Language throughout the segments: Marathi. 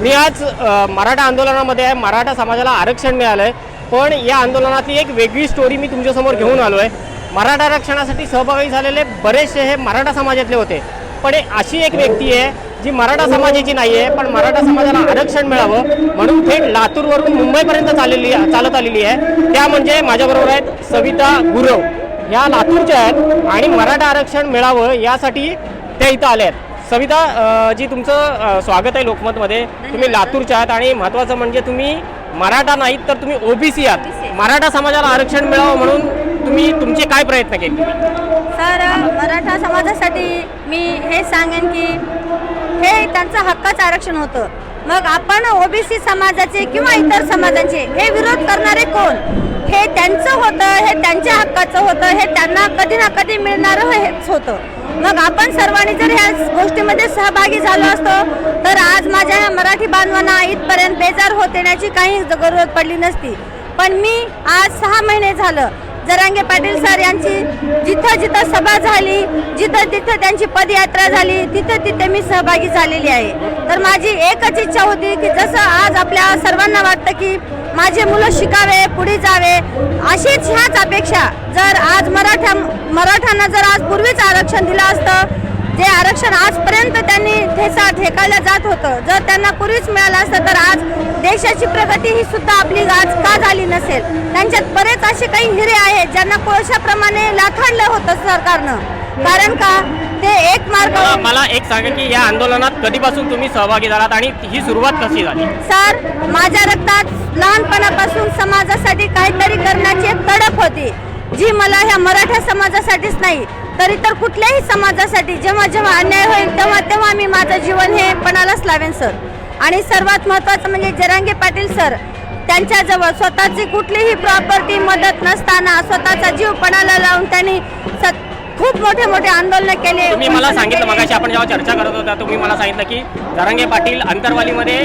मी आज मराठा आंदोलनामध्ये आहे. मराठा समाजाला आरक्षण मिळालं आहे पण या आंदोलनातली एक वेगळी स्टोरी मी तुमच्यासमोर घेऊन आलो आहे मराठा आरक्षणासाठी सहभागी झालेले बरेचसे हे मराठा समाजातले होते. पण एक अशी एक व्यक्ती आहे जी मराठा समाजाची नाही आहे पण मराठा समाजाला आरक्षण मिळावं म्हणून थेट लातूरवरून मुंबईपर्यंत चाललेली चालत आलेली आहे. त्या म्हणजे माझ्याबरोबर आहेत सविता गुरव. या लातूरच्या आहेत आणि मराठा आरक्षण मिळावं यासाठी त्या इथं आल्या आहेत. सविता जी तुमचं स्वागत आहे लोकमतमध्ये. तुम्ही लातूरच्या आहात आणि महत्त्वाचं म्हणजे तुम्ही मराठा नाहीत तर तुम्ही ओबीसी आहात. मराठा समाजाला आरक्षण मिळावं म्हणून तुम्ही तुमचे काय प्रयत्न केले? तर मराठा समाजासाठी मी हे सांगेन की हे त्यांचं हक्काचं आरक्षण होतं. मग आपण ओबीसी समाजाचे किंवा इतर समाजाचे हे विरोध करणारे कोण? हे त्यांचं होतं हे त्यांच्या हक्काचं होतं हे त्यांना कधी ना कधी मिळणारं हेच होतं. मग आपण सर्वांनी जर ह्या गोष्टीमध्ये सहभागी झालो असतो तर आज माझ्या ह्या मराठी बांधवांना इथपर्यंत बेजार होत येण्याची काही जरूरत पडली नसती. पण मी आज सहा महिने झालं. जरांगे पाटील सर यांची जिथं जिथं सभा झाली जिथं तिथं त्यांची पदयात्रा झाली तिथं तिथे मी सहभागी झालेली आहे. तर माझी एकच इच्छा होती की जसं आज आपल्या सर्वांना वाटतं की माझे मुलं शिकावे पुढे जावे अशीच ह्याच अपेक्षा जर आज मराठ्यांना जर आज पूर्वीच आरक्षण दिलं असतं जे आरक्षण आजपर्यंत त्यांनी ठेसा ठेकायला जात होतं जर त्यांना पूर्वीच मिळालं असतं तर आज देशाची प्रगती ही सुद्धा आपली आज का झाली नसेल? त्यांच्यात बरेच असे काही हिरे आहेत ज्यांना कोळशाप्रमाणे लाथाडलं होतं सरकारनं. कारण का? ते एक मार्ग मला एक सांगा की या आंदोलनात कधीपासून तुम्ही सहभागी झालात आणि ही सुरुवात कशी झाली? सर माझ्या रक्तात लहानपणापासून समाजासाठी काहीतरी करण्याची तडप होती. जी मला ह्या मराठा समाजासाठीच नाही तरी तर कुठल्याही समाजासाठी जेव्हा जेव्हा अन्याय होईल तेव्हा तेव्हा मी माझं जीवन हे पणालाच लावेन सर. आणि सर्वात महत्त्वाचं म्हणजे जरांगे पाटील सर त्यांच्याजवळ स्वतःची कुठलीही प्रॉपर्टी मदत नसताना स्वतःचा जीव पणाला लावून त्यांनी स- खूप मोठे मोठे आंदोलन केले. तुम्ही मला सांगितलं. मगाशी आपण जेव्हा चर्चा करत होता तुम्ही मला सांगितलं की जरांगे पाटील अंतरवालीमध्ये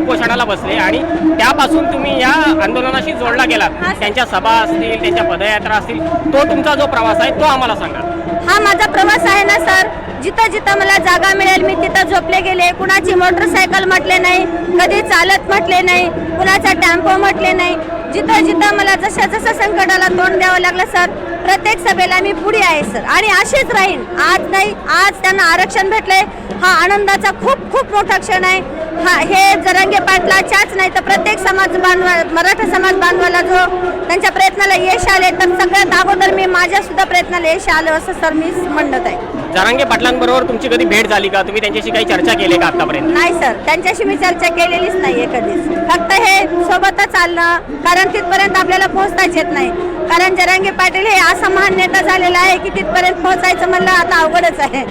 उपोषणाला बसले आणि त्यापासून तुम्ही या आंदोलनाशी जोडला गेलात. हा. त्यांच्या सभा असतील त्यांच्या पदयात्रा असतील तो तुमचा जो प्रवास आहे तो आम्हाला सांगा. हा माझा प्रवास आहे ना सर. जिथं जिथं मला जागा मिळेल मी तिथं झोपले गेले. कुणाची मोटरसायकल म्हटले नाही कधी चालत म्हटले नाही कुणाचा टेम्पो म्हटले नाही. जिथं जिथं मला जशा जसं संकटाला तोंड द्यावं लागलं सर प्रत्येक सभेला मी पुढे आहे सर. आणि अशीच राहीन. आज नाही आज त्यांना आरक्षण भेटले हा आनंदाचा खूप खूप मोठा क्षण आहे. हा हे जरंगे पाटलाच्याच नाही तर प्रत्येक समाज बांधवा मराठा समाज बांधवाला जो त्यांच्या प्रयत्नाला यश आले तर सगळ्यात अगोदर मी माझ्या सुद्धा प्रयत्नाला यश आलं असं सर मी म्हणत आहे. जरांगे पाटलांबरोबर तुमची कधी भेट झाली का? तुम्ही त्यांच्याशी काही चर्चा केली का आतापर्यंत? नाही सर त्यांच्याशी मी चर्चा केलेलीच नाहीये कधीच फक्त हे सोबतच चालणं कारण तिथपर्यंत आपल्याला पोहोचताच येत नाही. कारण जरांगे पाटील हे असा महान नेता झालेला आहे की तिथपर्यंत पोहोचायचं म्हणलं आता अवघडच आहे.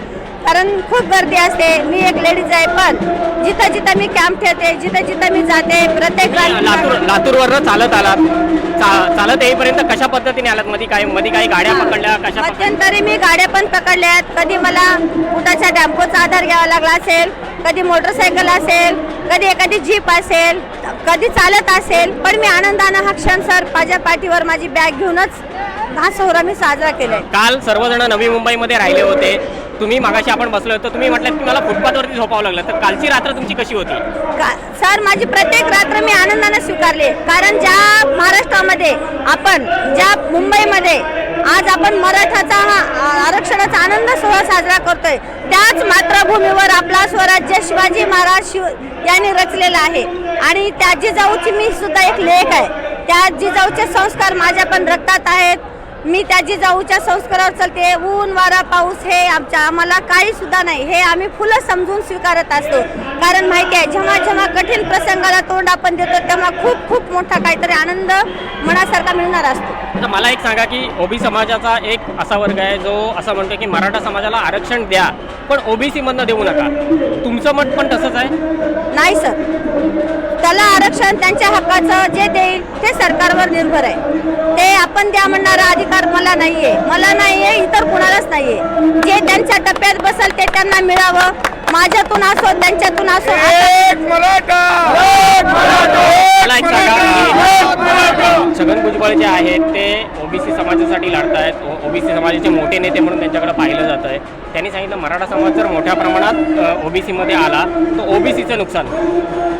कारण खूप गर्दी असते. मी एक लेडीज आहे पण जिथं जिथं मी कॅम्प ठेवते जिथं जिथं मी जाते प्रत्येक लातूर लातूरवरनं चालत आलात. चा- चालत येईपर्यंत कशा पद्धतीने आलात? मध्ये काय मध्ये काही गाड्या पकडल्या कशा पकडल्या? मध्यंतरी मी गाड्या पण पकडल्यात. कधी मला कुठाच्या टेम्पोचा आधार घ्यावा लागला असेल कधी मोटरसायकल असेल कधी एखादी जीप असेल कधी चालत असेल पण मी आनंदानं हा क्षण सर माझ्या पाठीवर माझी बॅग घेऊनच हा सोहरा मी साजरा केलाय. काल सर्वजण नवी मुंबईमध्ये राहिले होते. तुम्ही मागाशी आपण बसलो होतो तुम्ही म्हटलं की मला फुटपाथवरती झोपावं लागलं. तर कालची रात्र तुमची कशी होती? का- सर माझी प्रत्येक रात्र मी आनंदाने स्वीकारले. कारण ज्या महाराष्ट्रामध्ये आपण ज्या मुंबईमध्ये आज आपण मराठाचा हा आरक्षणाचा आनंद सोहळा साजरा करतोय त्याच मातृभूमीवर आपला स्वराज्य शिवाजी महाराज शिव यांनी रचलेला आहे. आणि त्या जिजाऊची मी सुद्धा एक लेख आहे. त्या जिजाऊचे संस्कार माझ्या पण रक्तात आहेत. मी त्या जिजाऊच्या संस्कारावर चालते. ऊन वारा पाऊस हे आमच्या आम्हाला काही सुद्धा नाही. हे आम्ही फुलं समजून स्वीकारत असतो. कारण माहिती आहे जेव्हा जेव्हा कठीण प्रसंगाला तोंड आपण देतो तेव्हा खूप खूप मोठा काहीतरी आनंद मनासारखा मिळणार असतो. मला एक सांगा की ओबी समाजाचा एक असा वर्ग आहे जो असं म्हणतो की मराठा समाजाला आरक्षण द्या पण ओबीसी मधनं देऊ नका. तुमचं मत पण तसंच आहे? नाही सर. मला आरक्षण त्यांच्या हक्काचं जे देईल ते सरकारवर निर्भर आहे. ते आपण द्या म्हणणारा अधिकार मला नाहीये. मला नाहीये इतर कुणालाच नाहीये. जे त्यांच्या टप्प्यात बसल ते त्यांना मिळावं. माझ्यातून असो त्यांच्यातून असो. मला एक सांगा की छगन भुजबळ जे आहेत ते ओबीसी समाजासाठी लढा काढतायत ओबीसी समाजाचे मोठे नेते म्हणून त्यांच्याकडे पाहिलं जात आहे त्यांनी सांगितलं मराठा समाज जर मोठ्या प्रमाणात ओबीसीमध्ये आला तर ओबीसीचं नुकसान.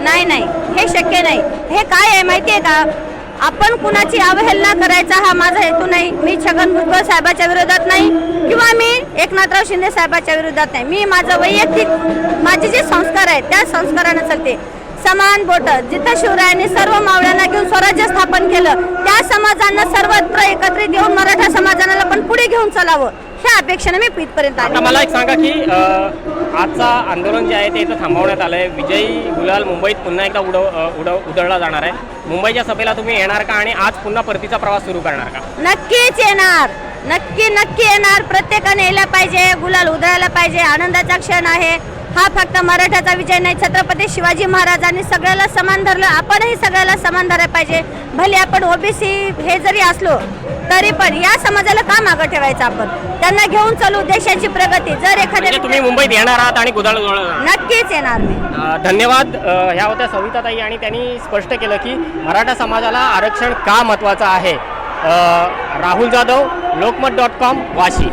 नाही नाही. हे शक्य नाही. हे काय आहे माहिती आहे का? आपण कुणाची अवहेलना करायचा हा माझा हेतू नाही. मी छगन भुजबळ साहेबाच्या विरोधात नाही किंवा मी एकनाथराव शिंदे साहेबाच्या विरोधात नाही. मी माझं वैयक्तिक माझे जे संस्कार आहेत त्या संस्कारानं चालते. समान बोट जिथं शिवरायांनी सर्व मावळ्यांना घेऊन स्वराज्य स्थापन केलं त्या समाजांना सर्वत्र एकत्रित येऊन मराठा समाजाला पण पुढे घेऊन चालावं. ह्या अपेक्षेने मी इथपर्यंत आता आले मला एक सांगा की अ, आजचा आंदोलन जे आहे ते इथं थांबवण्यात आलं आहे विजयी गुलाल मुंबईत पुन्हा एकदा उडव अ, उडव उधळला जाणार आहे. मुंबईच्या सभेला तुम्ही येणार का आणि आज पुन्हा परतीचा प्रवास सुरू करणार का? नक्कीच येणार. नक्की नक्की येणार. प्रत्येकाने यायला पाहिजे गुलाल उधळायला पाहिजे. आनंदाचा क्षण आहे. हा फक्त मराठाचा विजय नाही छत्रपती शिवाजी महाराजांनी सगळ्याला समान धरलं. आपणही सगळ्याला समान धरायला पाहिजे. भले आपण ओबीसी हे जरी असलो तरी पण या समाजाला का मागं ठेवायचं आपण? त्यांना घेऊन चालू देशाची प्रगती. जर म्हणजे एखाद्या तुम्ही मुंबईत येणार आहात आणि गुदाळ. नक्कीच येणार मी. धन्यवाद. ह्या होत्या सविताताई आणि त्यांनी स्पष्ट केलं की मराठा समाजाला आरक्षण का महत्त्वाचं आहे? Rahul Jadhav Lokmat dot com Vashi.